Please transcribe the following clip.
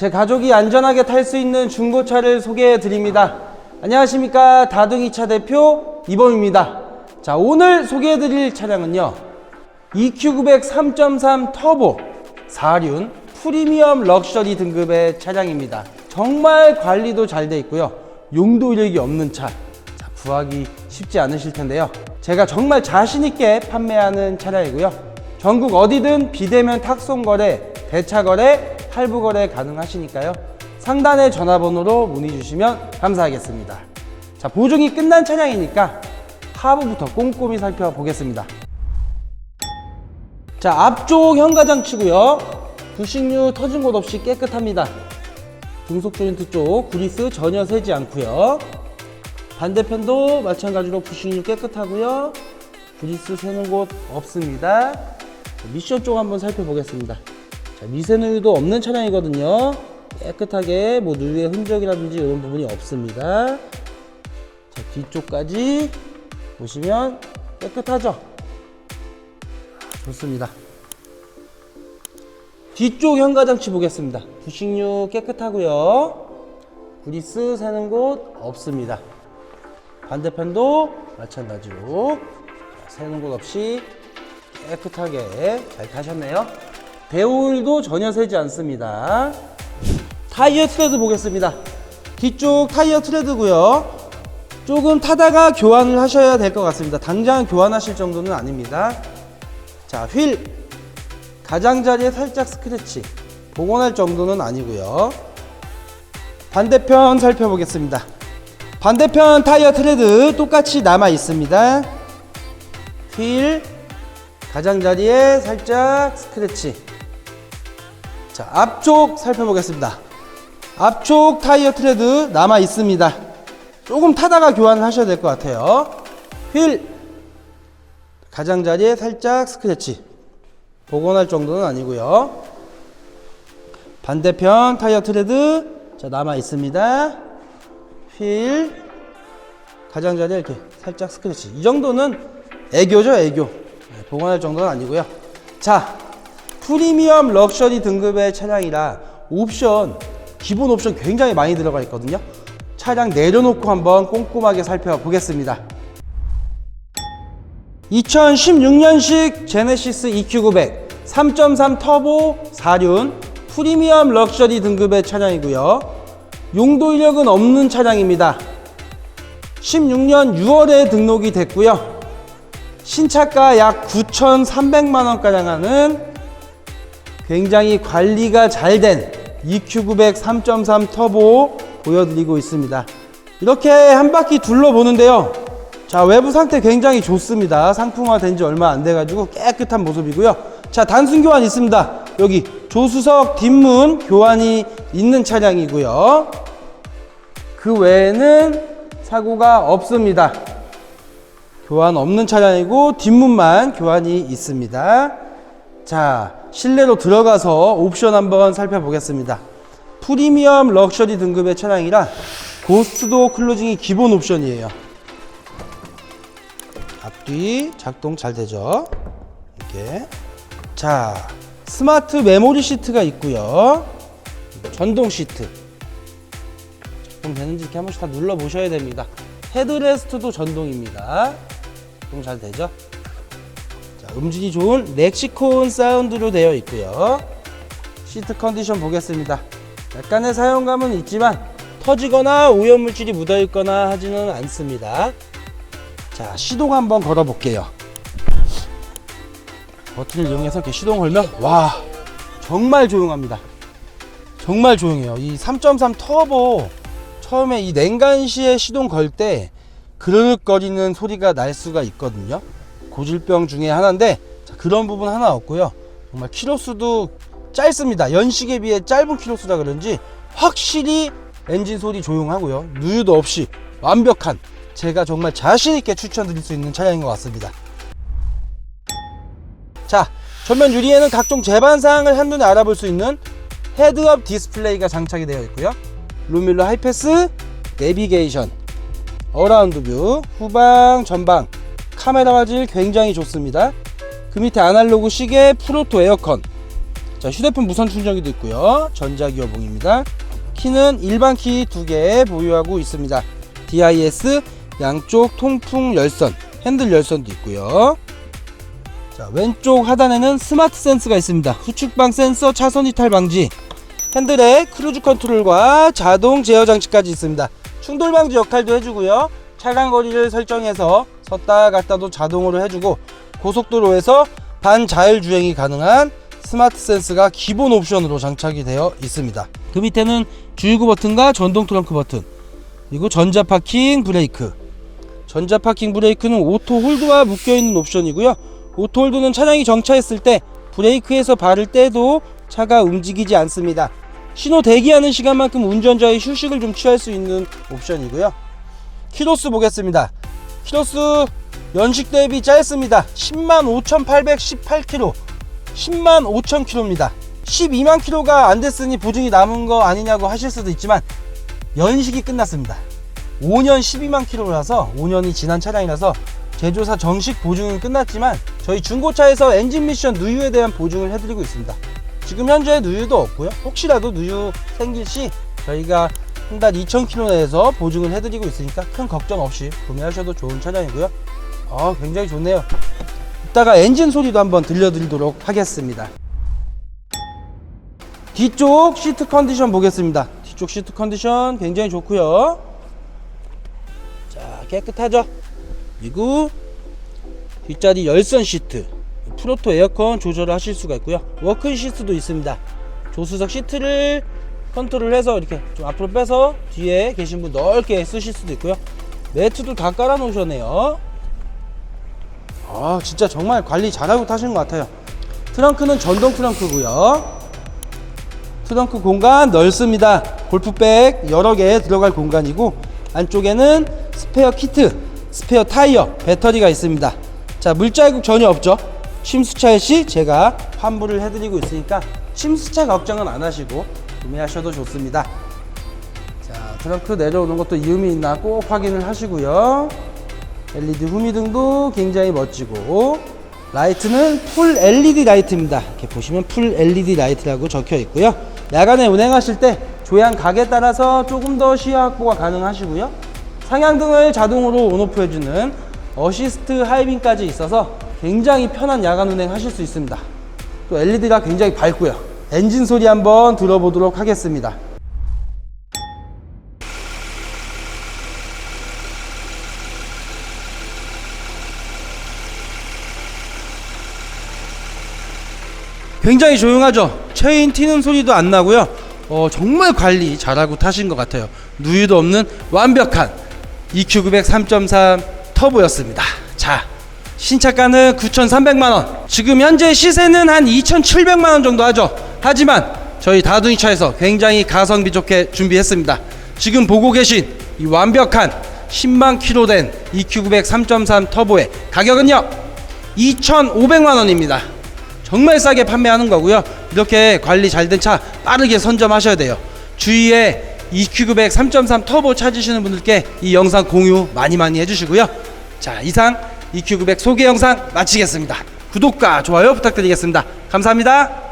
제 가족이 안전하게 탈 수 있는 중고차를 소개해 드립니다. 안녕하십니까. 다둥이차 대표 이범입니다. 자, 오늘 소개해 드릴 차량은요. EQ900 3.3 터보 4륜 프리미엄 럭셔리 등급의 차량입니다. 정말 관리도 잘 돼 있고요. 용도 이력이 없는 차. 자, 구하기 쉽지 않으실 텐데요. 제가 정말 자신 있게 판매하는 차량이고요. 전국 어디든 비대면 탁송 거래, 대차 거래, 할부 거래 가능하시니까요. 상단의 전화번호로 문의 주시면 감사하겠습니다. 자, 보증이 끝난 차량이니까 하부부터 꼼꼼히 살펴보겠습니다. 자, 앞쪽 현가장치고요. 부식류 터진 곳 없이 깨끗합니다. 중속 조인트 쪽 구리스 전혀 새지 않고요. 반대편도 마찬가지로 부식류 깨끗하고요. 구리스 새는 곳 없습니다. 미션 쪽 한번 살펴보겠습니다. 자, 미세누유도 없는 차량이거든요. 깨끗하게 뭐 누유의 흔적이라든지 이런 부분이 없습니다. 자, 뒤쪽까지 보시면 깨끗하죠? 좋습니다. 뒤쪽 현가장치 보겠습니다. 부식류 깨끗하고요. 구리스 새는 곳 없습니다. 반대편도 마찬가지로 자, 새는 곳 없이 깨끗하게 잘 타셨네요. 대오일도 전혀 새지 않습니다. 타이어 트레드 보겠습니다. 뒤쪽 타이어 트레드고요. 조금 타다가 교환을 하셔야 될 것 같습니다. 당장 교환하실 정도는 아닙니다. 자, 휠 가장자리에 살짝 스크래치 복원할 정도는 아니고요. 반대편 살펴보겠습니다. 반대편 타이어 트레드 똑같이 남아 있습니다. 휠 가장자리에 살짝 스크래치. 자, 앞쪽 살펴보겠습니다. 앞쪽 타이어 트레드 남아 있습니다. 조금 타다가 교환을 하셔야 될 것 같아요. 휠 가장자리에 살짝 스크래치. 복원할 정도는 아니고요. 반대편 타이어 트레드 자 남아 있습니다. 휠 가장자리에 이렇게 살짝 스크래치. 이 정도는 애교죠, 애교. 네, 복원할 정도는 아니고요. 자, 프리미엄 럭셔리 등급의 차량이라 옵션 기본 옵션 굉장히 많이 들어가 있거든요. 차량 내려놓고 한번 꼼꼼하게 살펴보겠습니다. 2016년식 제네시스 EQ900 3.3 터보 4륜 프리미엄 럭셔리 등급의 차량이고요. 용도 이력은 없는 차량입니다. 16년 6월에 등록이 됐고요. 신차가 약 9,300만 원가량 하는 굉장히 관리가 잘 된 EQ900 3.3 터보 보여드리고 있습니다. 이렇게 한 바퀴 둘러보는데요. 자, 외부 상태 굉장히 좋습니다. 상품화 된 지 얼마 안 돼가지고 깨끗한 모습이고요. 자, 단순 교환 있습니다. 여기 조수석 뒷문 교환이 있는 차량이고요. 그 외에는 사고가 없습니다. 교환 없는 차량이고 뒷문만 교환이 있습니다. 자, 실내로 들어가서 옵션 한번 살펴보겠습니다. 프리미엄 럭셔리 등급의 차량이라 고스트도 클로징이 기본 옵션이에요. 앞뒤 작동 잘 되죠? 이렇게. 자, 스마트 메모리 시트가 있고요. 전동 시트. 작동 되는지 이렇게 한 번씩 다 눌러 보셔야 됩니다. 헤드레스트도 전동입니다. 작동 잘 되죠? 자, 음질이 좋은 렉시콘 사운드로 되어 있고요. 시트 컨디션 보겠습니다. 약간의 사용감은 있지만 터지거나 오염물질이 묻어 있거나 하지는 않습니다. 자, 시동 한번 걸어 볼게요. 버튼을 이용해서 이렇게 시동 걸면 와, 정말 조용합니다. 정말 조용해요. 이 3.3 터보 처음에 이 냉간 시에 시동 걸 때 그르륵거리는 소리가 날 수가 있거든요. 고질병 중에 하나인데 자, 그런 부분 하나 없고요. 정말 키로수도 짧습니다. 연식에 비해 짧은 키로수라 그런지 확실히 엔진 소리 조용하고요. 누유도 없이 완벽한 제가 정말 자신 있게 추천드릴 수 있는 차량인 것 같습니다. 자, 전면 유리에는 각종 제반 사항을 한눈에 알아볼 수 있는 헤드업 디스플레이가 장착이 되어 있고요. 루밀러 하이패스, 내비게이션, 어라운드 뷰, 후방, 전방, 카메라 화질 굉장히 좋습니다. 그 밑에 아날로그 시계, 프로토 에어컨, 자, 휴대폰 무선 충전기도 있고요. 전자기어봉입니다. 키는 일반 키 두 개 보유하고 있습니다. DIS 양쪽 통풍 열선, 핸들 열선도 있고요. 자, 왼쪽 하단에는 스마트 센스가 있습니다. 후측방 센서 차선 이탈 방지, 핸들에 크루즈 컨트롤과 자동 제어 장치까지 있습니다. 충돌 방지 역할도 해주고요. 차량 거리를 설정해서 섰다 갔다도 자동으로 해주고 고속도로에서 반자율 주행이 가능한 스마트 센스가 기본 옵션으로 장착이 되어 있습니다. 그 밑에는 주유구 버튼과 전동 트렁크 버튼, 그리고 전자 파킹 브레이크. 전자 파킹 브레이크는 오토 홀드와 묶여 있는 옵션이고요. 오토 홀드는 차량이 정차했을 때 브레이크에서 발을 떼도 차가 움직이지 않습니다. 신호 대기하는 시간만큼 운전자의 휴식을 좀 취할 수 있는 옵션이고요. 키로수 보겠습니다. 키로수 연식 대비 짧습니다. 10만 5,818km. 10만 5천 킬로입니다. 12만 킬로가 안 됐으니 보증이 남은 거 아니냐고 하실 수도 있지만 연식이 끝났습니다. 5년 12만 킬로라서 5년이 지난 차량이라서 제조사 정식 보증은 끝났지만 저희 중고차에서 엔진 미션 누유에 대한 보증을 해드리고 있습니다. 지금 현재 누유도 없고요. 혹시라도 누유 생길 시 저희가 한 달 2,000km 내에서 보증을 해드리고 있으니까 큰 걱정 없이 구매하셔도 좋은 차량이고요. 아, 굉장히 좋네요. 이따가 엔진 소리도 한번 들려드리도록 하겠습니다. 뒤쪽 시트 컨디션 보겠습니다. 뒤쪽 시트 컨디션 굉장히 좋고요. 자, 깨끗하죠? 그리고 뒷자리 열선 시트, 프로토 에어컨 조절을 하실 수가 있고요. 워크 시트도 있습니다. 조수석 시트를 컨트롤 해서 이렇게 좀 앞으로 빼서 뒤에 계신 분 넓게 쓰실 수도 있고요. 매트도 다 깔아 놓으셨네요. 아 진짜 정말 관리 잘하고 타시는 것 같아요 트렁크는 전동 트렁크고요 트렁크 공간 넓습니다 골프백 여러 개 들어갈 공간이고 안쪽에는 스페어 키트 스페어 타이어 배터리가 있습니다 자 물자국 전혀 없죠 침수차일 시 제가 환불을 해드리고 있으니까 침수차 걱정은 안 하시고 구매하셔도 좋습니다 자 트렁크 내려오는 것도 이음이 있나 꼭 확인을 하시고요 LED 후미등도 굉장히 멋지고 라이트는 풀 LED 라이트입니다. 이렇게 보시면 풀 LED 라이트라고 적혀 있고요. 야간에 운행하실 때 조향 각에 따라서 조금 더 시야 확보가 가능하시고요. 상향등을 자동으로 온오프 해주는 어시스트 하이빔까지 있어서 굉장히 편한 야간 운행 하실 수 있습니다. 또 LED가 굉장히 밝고요. 엔진 소리 한번 들어보도록 하겠습니다. 굉장히 조용하죠. 체인 튀는 소리도 안 나고요. 어, 정말 관리 잘하고 타신 것 같아요. 누유도 없는 완벽한 EQ900 3.3 터보였습니다. 자, 신차가는 9,300만 원. 지금 현재 시세는 한 2,700만 원 정도 하죠. 하지만 저희 다둥이 차에서 굉장히 가성비 좋게 준비했습니다. 지금 보고 계신 이 완벽한 10만 킬로 된 EQ900 3.3 터보의 가격은요. 2,500만 원입니다. 정말 싸게 판매하는 거고요. 이렇게 관리 잘 된 차 빠르게 선점하셔야 돼요. 주위에 EQ900 3.3 터보 찾으시는 분들께 이 영상 공유 많이 많이 해주시고요. 자, 이상 EQ900 소개 영상 마치겠습니다. 구독과 좋아요 부탁드리겠습니다. 감사합니다.